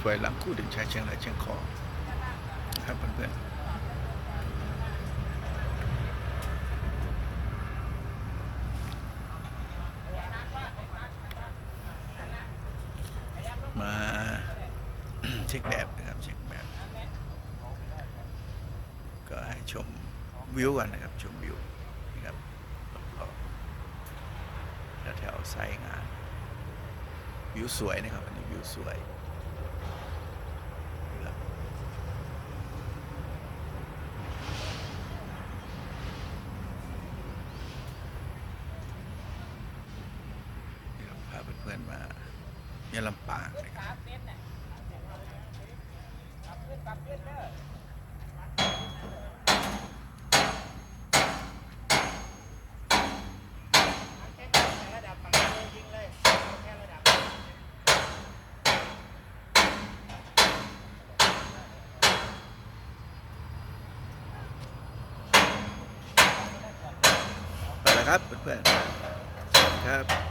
ไฟหลังคู่ดึงชายเชียงรายเชียงของนะครับเพื่อนๆมาเช็คแบบนะครับเช็คแบบ ก็ให้ชมวิวกันนะครับ ชมวิวนะครับรอบๆแถวๆไซงาน วิวสวยนะครับอันนี้วิวสวยนะครับนี่เรา พื่อนมาเมียลำปางนะครับไปแล้วครับเพื่อนๆครับ